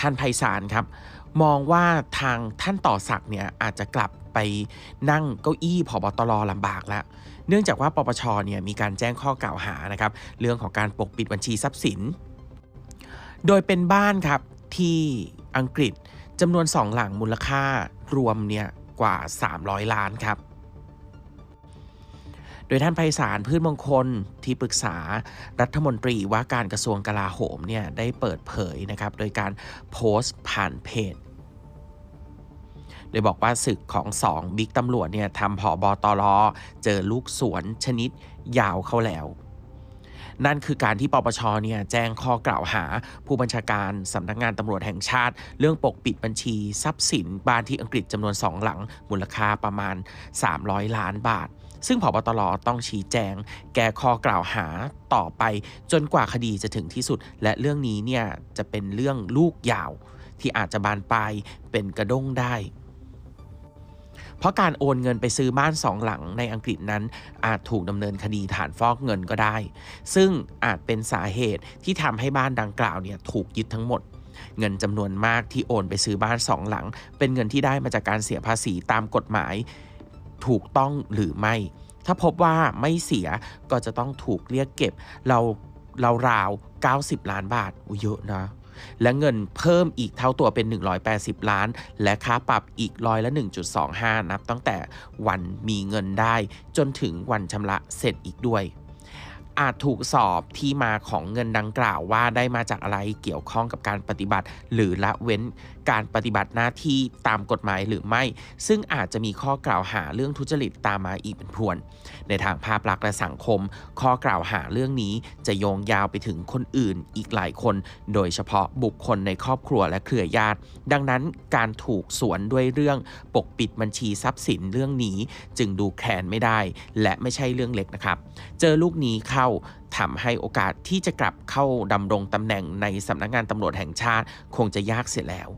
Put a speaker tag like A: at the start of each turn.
A: ท่านไพศาลครับ มองว่าทางท่านต่อศักดิ์เนี่ยอาจจะกลับไปนั่งเก้าอี้ผบตรลำบากแล้วเนื่องจากว่าปปชเนี่ยมีการแจ้งข้อกล่าวหานะครับเรื่องของการปกปิดบัญชีทรัพย์สิน โดยเป็นบ้านครับที่อังกฤษจำนวนสองหลังมูลค่ารวมเนี่ยกว่า 300 ล้านครับ โดยท่านไพศาลพืชมงคลที่ปรึกษารัฐมนตรีว่าการกระทรวงกลาโหมเนี่ยได้เปิดเผยนะครับโดยการโพสต์ผ่านเพจโดยบอกว่าศึกของสองบิ๊กตำรวจเนี่ยทำผอบอตรเจอลูกสวนชนิดยาวเข้าแล้ว นั่นคือการที่ปปชเนี่ยแจ้งข้อกล่าวหาผู้บัญชาการสำนักงานตำรวจแห่งชาติ เรื่องปกปิดบัญชีทรัพย์สินบ้านที่อังกฤษจำนวนสองหลังมูลค่าประมาณ 300 ล้านบาท ซึ่งพบตรต้องชี้แจง แก้ข้อกล่าวหาต่อไป จนกว่าคดีจะถึงที่สุด และเรื่องนี้เนี่ยจะเป็นเรื่องลูกยาว ที่อาจจะบานปลายเป็นกระด้งได้เพราะการโอนเงินไปซื้อบ้านสองหลังในอังกฤษนั้น อาจถูกดำเนินคดีฐานฟอกเงินก็ได้ ซึ่งอาจเป็นสาเหตุที่ทำให้บ้านดังกล่าวเนี่ยถูกยึดทั้งหมด เงินจำนวนมากที่โอนไปซื้อบ้านสองหลัง เป็นเงินที่ได้มาจากการเสียภาษีตามกฎหมาย ถูกต้องหรือไม่ ถ้าพบว่าไม่เสียก็จะต้องถูกเรียกเก็บ เราเราราว 90 ล้านบาทอุยเยอะนะและเงินเพิ่มอีกเท่าตัวเป็น 180 ล้าน และค่าปรับอีกร้อยละ 1.25 นับตั้งแต่วันมีเงินได้จนถึงวันชำระเสร็จอีกด้วย อาจถูกสอบที่มาของเงินดังกล่าวว่าได้มาจากอะไรเกี่ยวข้องกับการปฏิบัติ หรือละเว้นการปฏิบัติหน้าที่ตามกฎหมายหรือไม่ ซึ่งอาจจะมีข้อกล่าวหาเรื่องทุจริตตามมาอีกเป็นพวน ในทางภาพลักษณ์และสังคม ข้อกล่าวหาเรื่องนี้จะโยงยาวไปถึงคนอื่นอีกหลายคน โดยเฉพาะบุคคลในครอบครัวและเครือญาติ ดังนั้นการถูกสวนด้วยเรื่องปกปิดบัญชีทรัพย์สินเรื่องนี้ จึงดูแคลนไม่ได้ และไม่ใช่เรื่องเล็กนะครับ เจอลูกนี้เข้าทำให้โอกาสที่จะกลับเข้าดำรงตำแหน่งในสำนักงานตำรวจแห่งชาติ คงจะยากเสียแล้ว